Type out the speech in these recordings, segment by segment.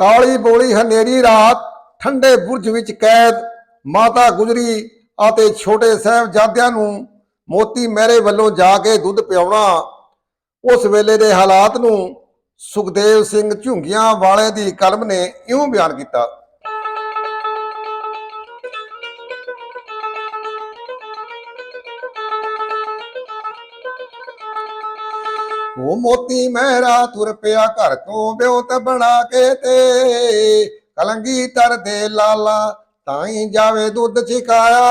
ਕਾਲੀ ਬੋਲੀ ਹਨੇਰੀ ਰਾਤ, ਠੰਡੇ ਬੁਰਜ ਵਿੱਚ ਕੈਦ, ਮਾਤਾ ਗੁਜਰੀ ਅਤੇ ਛੋਟੇ ਸਾਹਿਬਜ਼ਾਦਿਆਂ ਨੂੰ ਮੋਤੀ ਮਹਿਰੇ ਵੱਲੋਂ ਜਾ ਕੇ ਦੁੱਧ ਪਿਆਉਣਾ। ਉਸ ਵੇਲੇ ਦੇ ਹਾਲਾਤ ਨੂੰ ਸੁਖਦੇਵ ਸਿੰਘ ਝੁੰਗੀਆਂ ਵਾਲੇ ਦੀ ਕਲਮ ਨੇ ਇਉਂ ਬਿਆਨ ਕੀਤਾ। ਉਹ ਮੋਤੀ ਮਹਿਰਾ ਤੁਰ ਪਿਆ ਘਰ ਤੋਂ ਬਿਉਤ ਬਣਾ ਕੇ ਤੇ। ਕਲੰਗੀ ਤਰ ਦੇ ਲਾਲਾ ਤਾਂ ਜਾਵੇ ਦੁੱਧ ਛਕਾਇਆ।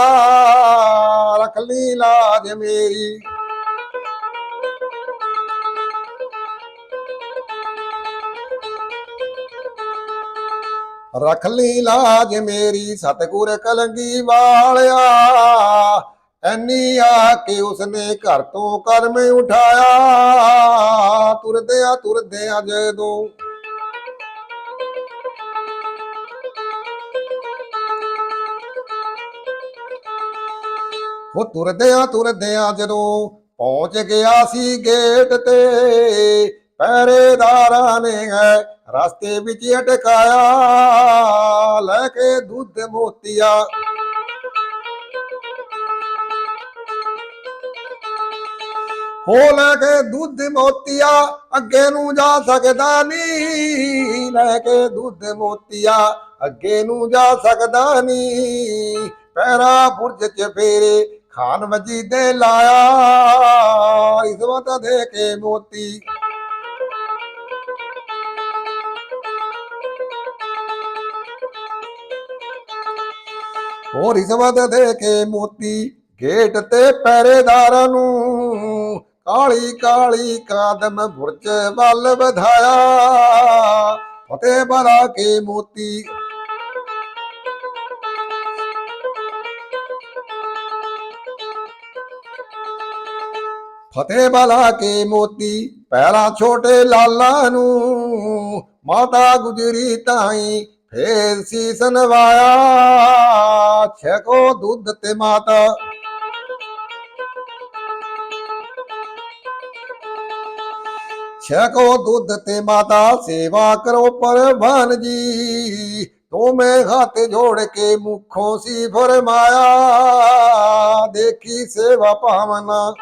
ਰੱਖ ਲਈ ਲਾਜ ਮੇਰੀ। ਰੱਖ ਲਈ ਲਾਜ ਮੇਰੀ ਸਤਿਗੁਰ ਕਲੰਗੀ ਵਾਲਿਆ। ਐਨੀ ਆ ਕੇ ਉਸਨੇ ਘਰ ਤੋਂ ਕਰਮ ਉਠਾਇਆ। ਤੁਰਦਿਆਂ ਤੁਰਦਿਆਂ ਜਦੋਂ। ਉਹ ਤੁਰਦਿਆਂ ਤੁਰਦਿਆਂ ਜਦੋਂ ਪਹੁੰਚ ਗਿਆ ਸੀ ਗੇਟ ਤੇ। ਪਹਿਰੇਦਾਰਾਂ ਨੇ ਰਸਤੇ ਵਿੱਚ ਅਟਕਾਇਆ, ਲੈ ਕੇ ਦੁੱਧ ਮੋਤੀਆ। ਹੋ ਲੈ ਕੇ ਦੁੱਧ ਮੋਤੀਆ, ਅੱਗੇ ਨੂੰ ਜਾ ਸਕਦਾ ਨਹੀਂ। ਲੈ ਕੇ ਦੁੱਧ ਮੋਤੀਆ, ਅੱਗੇ ਨੂੰ ਜਾ ਸਕਦਾ ਨਹੀਂ। ਪੈਰਾ ਬੁਰਜ ਚ ਫੇਰੇ ਖਾਨ ਮਜੀਦੇ ਲਾਇਆ, ਇਸਵਤ ਦੇ ਕੇ ਮੋਤੀ। ਹੋਰ ਇਸਵਤ ਦੇ ਕੇ ਮੋਤੀ, ਗੇਟ ਤੇ ਪਹਿਰੇਦਾਰਾਂ ਨੂੰ ਕਾਲੀ ਕਾਲੀ ਕਾਦਮ ਬੁਰਜ ਵੱਲ ਵਧਾਇਆ। ਫਤਿਹ ਬਰਾ ਕੇ ਮੋਤੀ। ਫਤਿਹ ਬਲਾ ਕੇ ਮੋਤੀ, ਪੈਰਾਂ ਛੋਟੇ ਲਾਲਾਂ ਨੂੰ ਮਾਤਾ ਗੁਜਰੀ ਤਾਈ ਫੇਰ ਸੀਸ ਨਵਾਇਆ ਛਕੋ ਦੁੱਧ ਤੇ ਮਾਤਾ। ਛਕੋ ਦੁੱਧ ਤੇ ਮਾਤਾ ਸੇਵਾ ਕਰੋ ਪਰਵਾਨ ਜੀ। ਤੋਮੇ ਹੱਥ ਜੋੜ ਕੇ ਮੁਖੋਂ ਸੀ ਫਰਮਾਇਆ ਦੇਖੀ ਸੇਵਾ ਭਾਵਨਾ।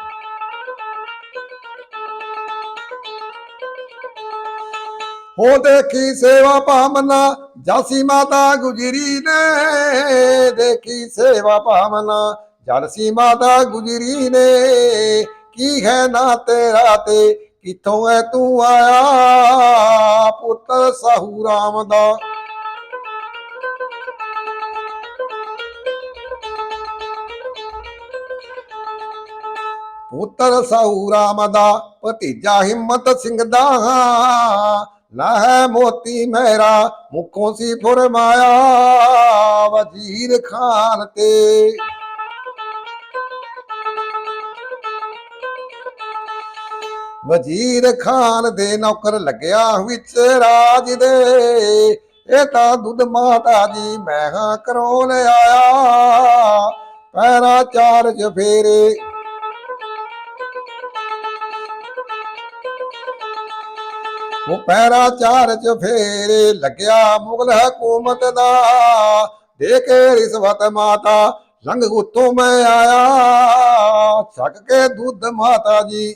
ਹੋ ਦੇਖੀ ਸੇਵਾ ਭਾਵਨਾ, ਜਾਸੀ ਮਾਤਾ ਗੁਜਰੀ ਨੇ। ਦੇਖੀ ਸੇਵਾ ਭਾਵਨਾ ਜਲਸੀ ਮਾਤਾ ਗੁਜਰੀ ਨੇ। ਕੀ ਹੈ ਨਾ ਤੇਰਾ ਤੇ ਕਿੱਥੋਂ ਐ ਤੂੰ ਆਇਆ ਪੁੱਤਰ ਸਾਹੂ ਰਾਮ ਦਾ? ਪੁੱਤਰ ਸਾਹੂ ਰਾਮ ਦਾ, ਭਤੀਜਾ ਹਿੰਮਤ ਸਿੰਘ ਦਾ। ਲਾਹ ਮੋਤੀ ਮੇਰਾ, ਮੁਖੋਂ ਸੀ ਫੁਰਮਾਇਆ ਵਜ਼ੀਰ ਖਾਨ ਤੇ। ਵਜ਼ੀਰ ਖਾਨ ਦੇ ਨੌਕਰ ਲੱਗਿਆ ਵਿੱਚ ਰਾਜ ਦੇ। ਇਹ ਤਾਂ ਦੁੱਧ ਮਾਤਾ ਜੀ ਮੈਂ ਹਾਂ ਕਰੋ ਲਿਆਇਆ ਪੈਰਾ ਚਾਰ ਫੇਰੇ। ਉਹ ਪੈਰਾ ਚਾਰ ਚ ਫੇਰੇ ਲੱਗਿਆ ਮੁਗਲ ਹਕੂਮਤ ਦਾ। ਦੇ ਕੇ ਰਿਸ਼ਵਤ ਮਾਤਾ ਲੰਘ ਉਤੋਂ ਮੈਂ ਆਇਆ। ਛੱਕ ਕੇ ਦੁੱਧ ਮਾਤਾ ਜੀ।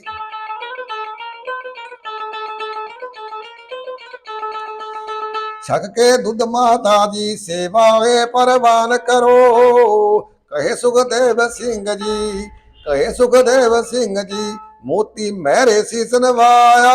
ਛਕ ਕੇ ਦੁੱਧ ਮਾਤਾ ਦੀ ਸੇਵਾ ਵੇ ਪਰਵਾਨ ਕਰੋ। ਕਹੇ ਸੁਖਦੇਵ ਸਿੰਘ ਜੀ, ਕਹੇ ਸੁਖਦੇਵ ਸਿੰਘ ਜੀ, ਮੋਤੀ ਮਹਿਰੇ ਸੀਸ ਨਵਾਇਆ।